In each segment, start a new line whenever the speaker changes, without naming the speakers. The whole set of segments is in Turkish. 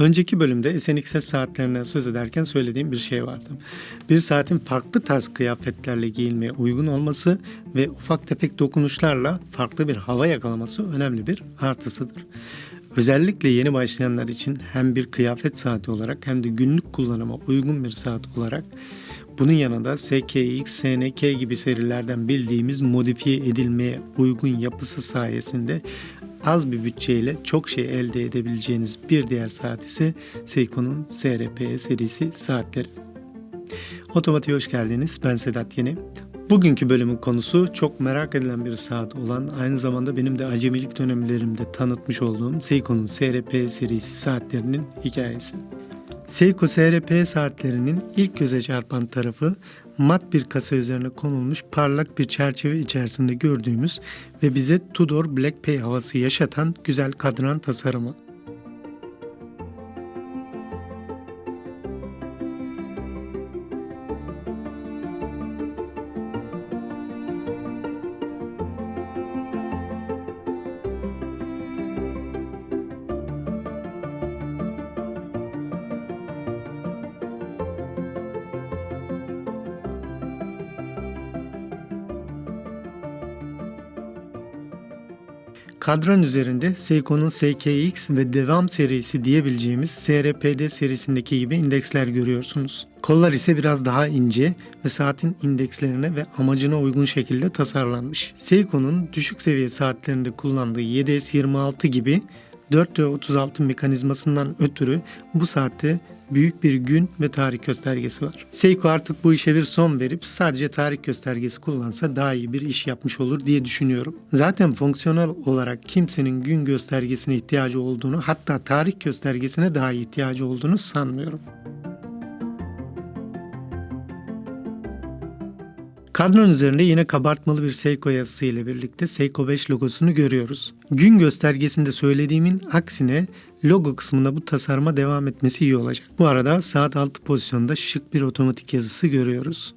Önceki bölümde SNXS saatlerinden söz ederken söylediğim bir şey vardı. Bir saatin farklı tarz kıyafetlerle giyilmeye uygun olması ve ufak tefek dokunuşlarla farklı bir hava yakalaması önemli bir artısıdır. Özellikle yeni başlayanlar için hem bir kıyafet saati olarak hem de günlük kullanıma uygun bir saat olarak bunun yanında SKX, SNK gibi serilerden bildiğimiz modifiye edilmeye uygun yapısı sayesinde az bir bütçeyle çok şey elde edebileceğiniz bir diğer saat ise Seiko'nun SRP serisi saatleri. Otomatiğe hoş geldiniz. Ben Sedat Yeni. Bugünkü bölümün konusu çok merak edilen bir saat olan aynı zamanda benim de acemilik dönemlerimde tanıtmış olduğum Seiko'nun SRP serisi saatlerinin hikayesi. Seiko SRP saatlerinin ilk göze çarpan tarafı mat bir kasa üzerine konulmuş parlak bir çerçeve içerisinde gördüğümüz ve bize Tudor Black Pay havası yaşatan güzel kadran tasarımı. Kadran üzerinde Seiko'nun SKX ve devam serisi diyebileceğimiz SRPD serisindeki gibi indeksler görüyorsunuz. Kollar ise biraz daha ince ve saatin indekslerine ve amacına uygun şekilde tasarlanmış. Seiko'nun düşük seviye saatlerinde kullandığı 7S26 gibi 4 ve 36 mekanizmasından ötürü bu saatte büyük bir gün ve tarih göstergesi var. Seiko artık bu işe bir son verip sadece tarih göstergesi kullansa daha iyi bir iş yapmış olur diye düşünüyorum. Zaten fonksiyonel olarak kimsenin gün göstergesine ihtiyacı olduğunu hatta tarih göstergesine daha ihtiyacı olduğunu sanmıyorum. Kadran üzerinde yine kabartmalı bir Seiko yazısı ile birlikte Seiko 5 logosunu görüyoruz. Gün göstergesinde söylediğimin aksine logo kısmında bu tasarıma devam etmesi iyi olacak. Bu arada saat altı pozisyonda şık bir otomatik yazısı görüyoruz.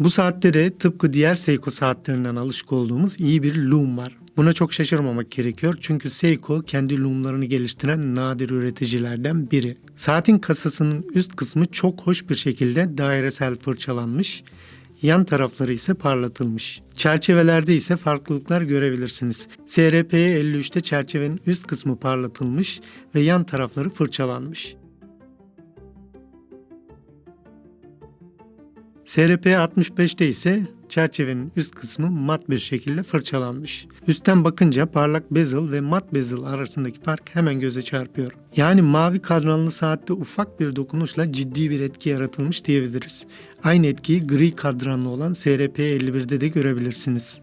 Bu saatte de tıpkı diğer Seiko saatlerinden alışık olduğumuz iyi bir loom var. Buna çok şaşırmamak gerekiyor çünkü Seiko kendi loomlarını geliştiren nadir üreticilerden biri. Saatin kasasının üst kısmı çok hoş bir şekilde dairesel fırçalanmış, yan tarafları ise parlatılmış. Çerçevelerde ise farklılıklar görebilirsiniz. SRP 53'te çerçevenin üst kısmı parlatılmış ve yan tarafları fırçalanmış. SRP 65'te ise çerçevenin üst kısmı mat bir şekilde fırçalanmış. Üstten bakınca parlak bezel ve mat bezel arasındaki fark hemen göze çarpıyor. Yani mavi kadranlı saatte ufak bir dokunuşla ciddi bir etki yaratılmış diyebiliriz. Aynı etkiyi gri kadranlı olan SRP 51'de de görebilirsiniz.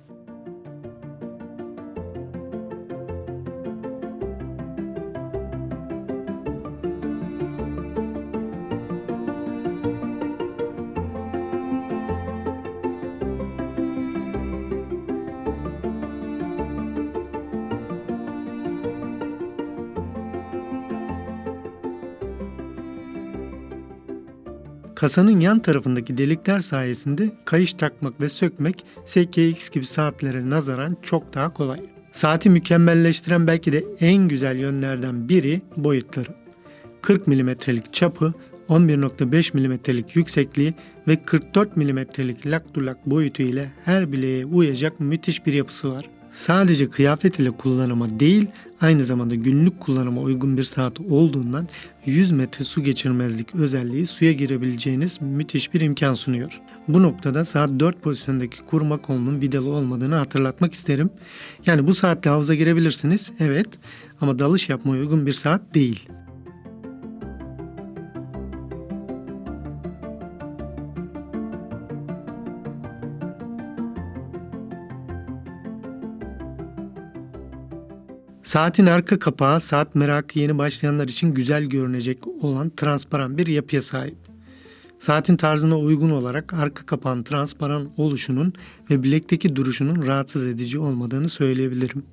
Kasanın yan tarafındaki delikler sayesinde kayış takmak ve sökmek SKX gibi saatlere nazaran çok daha kolay. Saati mükemmelleştiren belki de en güzel yönlerden biri boyutları. 40 mm'lik çapı, 11.5 mm'lik yüksekliği ve 44 mm'lik laktulak boyutu ile her bileğe uyacak müthiş bir yapısı var sadece kıyafet ile kullanıma değil aynı zamanda günlük kullanıma uygun bir saat olduğundan 100 metre su geçirmezlik özelliği suya girebileceğiniz müthiş bir imkan sunuyor. Bu noktada saat 4 pozisyondaki kurma kolunun vidalı olmadığını hatırlatmak isterim. Yani bu saatte havuza girebilirsiniz evet ama dalış yapmaya uygun bir saat değil. Saatin arka kapağı saat merakı yeni başlayanlar için güzel görünecek olan transparan bir yapıya sahip. Saatin tarzına uygun olarak arka kapağın transparan oluşunun ve bilekteki duruşunun rahatsız edici olmadığını söyleyebilirim.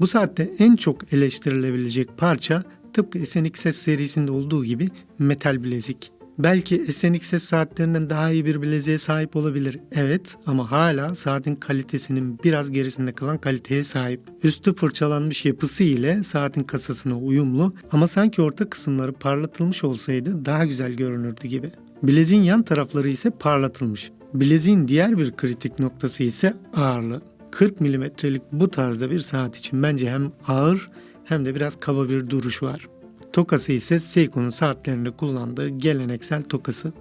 Bu saatte en çok eleştirilebilecek parça tıpkı SNXS serisinde olduğu gibi metal bilezik. Belki SNXS saatlerinden daha iyi bir bileziğe sahip olabilir. Evet ama hala saatin kalitesinin biraz gerisinde kalan kaliteye sahip. Üstü fırçalanmış yapısı ile saatin kasasına uyumlu ama sanki orta kısımları parlatılmış olsaydı daha güzel görünürdü gibi. Bileziğin yan tarafları ise parlatılmış. Bileziğin diğer bir kritik noktası ise ağırlığı. 40 milimetrelik bu tarzda bir saat için bence hem ağır hem de biraz kaba bir duruş var. Tokası ise Seiko'nun saatlerinde kullandığı geleneksel tokası.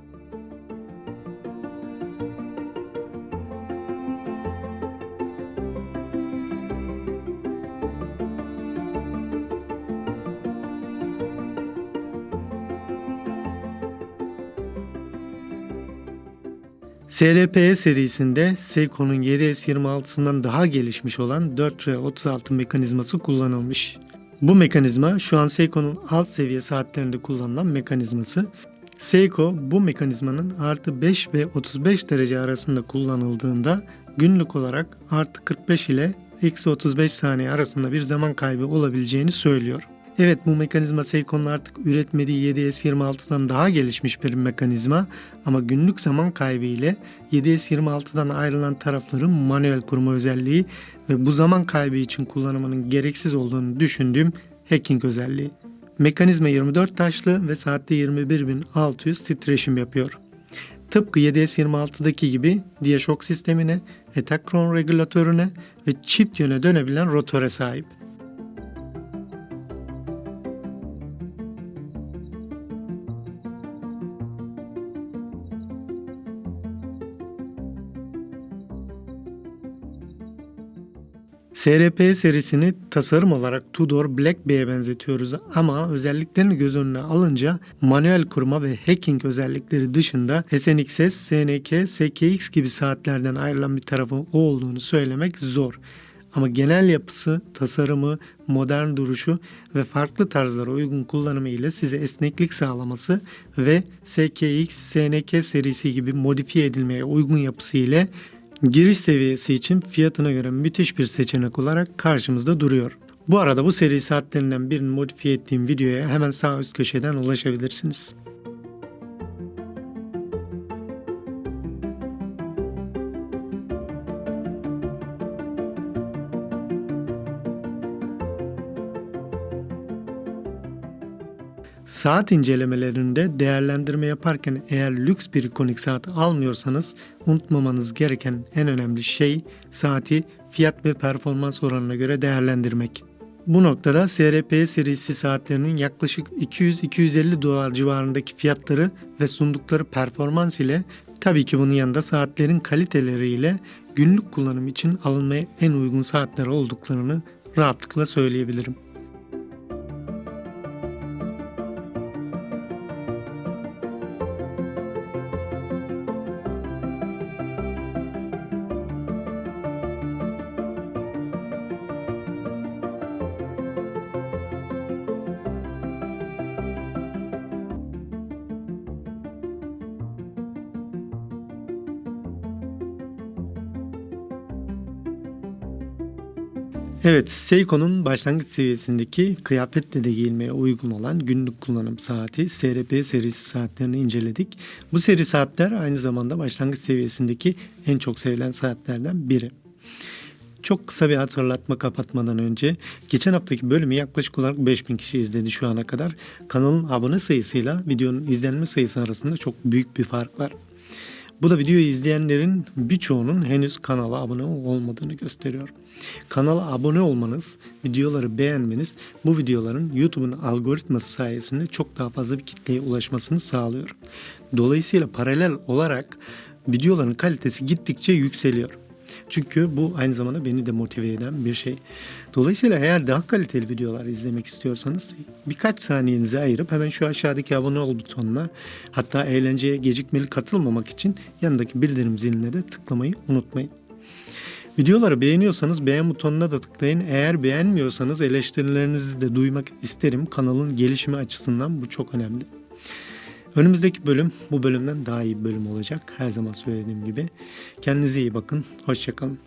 SRPE serisinde Seiko'nun 7S26'sından daha gelişmiş olan 4R36 mekanizması kullanılmış. Bu mekanizma şu an Seiko'nun alt seviye saatlerinde kullanılan mekanizması. Seiko bu mekanizmanın artı 5 ve 35 derece arasında kullanıldığında günlük olarak artı 45 ile eksi 35 saniye arasında bir zaman kaybı olabileceğini söylüyor. Evet bu mekanizma Seiko'nun artık üretmediği 7S26'dan daha gelişmiş bir mekanizma ama günlük zaman kaybı ile 7S26'dan ayrılan tarafların manuel kurma özelliği ve bu zaman kaybı için kullanımının gereksiz olduğunu düşündüğüm hacking özelliği. Mekanizma 24 taşlı ve saatte 21.600 titreşim yapıyor. Tıpkı 7S26'daki gibi DiaShock sistemine, etakron regülatörüne ve çift yöne dönebilen rotöre sahip. SRP serisini tasarım olarak Tudor Black Bay'e benzetiyoruz ama özelliklerini göz önüne alınca manuel kurma ve hacking özellikleri dışında SNXS, SNK, SKX gibi saatlerden ayrılan bir tarafı o olduğunu söylemek zor. Ama genel yapısı, tasarımı, modern duruşu ve farklı tarzlara uygun kullanımı ile size esneklik sağlaması ve SKX, SNK serisi gibi modifiye edilmeye uygun yapısı ile giriş seviyesi için fiyatına göre müthiş bir seçenek olarak karşımızda duruyor. Bu arada bu seri saatlerinden birini modifiye ettiğim videoya hemen sağ üst köşeden ulaşabilirsiniz. Saat incelemelerinde değerlendirme yaparken eğer lüks bir ikonik saat almıyorsanız unutmamanız gereken en önemli şey saati fiyat ve performans oranına göre değerlendirmek. Bu noktada SRP serisi saatlerinin yaklaşık 200-250 dolar civarındaki fiyatları ve sundukları performans ile tabii ki bunun yanında saatlerin kaliteleriyle günlük kullanım için alınmaya en uygun saatler olduklarını rahatlıkla söyleyebilirim. Evet, Seiko'nun başlangıç seviyesindeki kıyafetle de giyilmeye uygun olan günlük kullanım saati SRP serisi saatlerini inceledik. Bu seri saatler aynı zamanda başlangıç seviyesindeki en çok sevilen saatlerden biri. Çok kısa bir hatırlatma kapatmadan önce geçen haftaki bölümü yaklaşık olarak 5000 kişi izledi şu ana kadar. Kanalın abone sayısıyla videonun izlenme sayısı arasında çok büyük bir fark var. Bu da videoyu izleyenlerin birçoğunun henüz kanala abone olmadığını gösteriyor. Kanala abone olmanız, videoları beğenmeniz bu videoların YouTube'un algoritması sayesinde çok daha fazla bir kitleye ulaşmasını sağlıyor. Dolayısıyla paralel olarak videoların kalitesi gittikçe yükseliyor. Çünkü bu aynı zamanda beni de motive eden bir şey. Dolayısıyla eğer daha kaliteli videolar izlemek istiyorsanız birkaç saniyenizi ayırıp hemen şu aşağıdaki abone ol butonuna hatta eğlenceye gecikmeli katılmamak için yanındaki bildirim ziline de tıklamayı unutmayın. Videoları beğeniyorsanız beğen butonuna da tıklayın. Eğer beğenmiyorsanız eleştirilerinizi de duymak isterim. Kanalın gelişimi açısından bu çok önemli. Önümüzdeki bölüm bu bölümden daha iyi bir bölüm olacak. Her zaman söylediğim gibi. Kendinize iyi bakın. Hoşçakalın.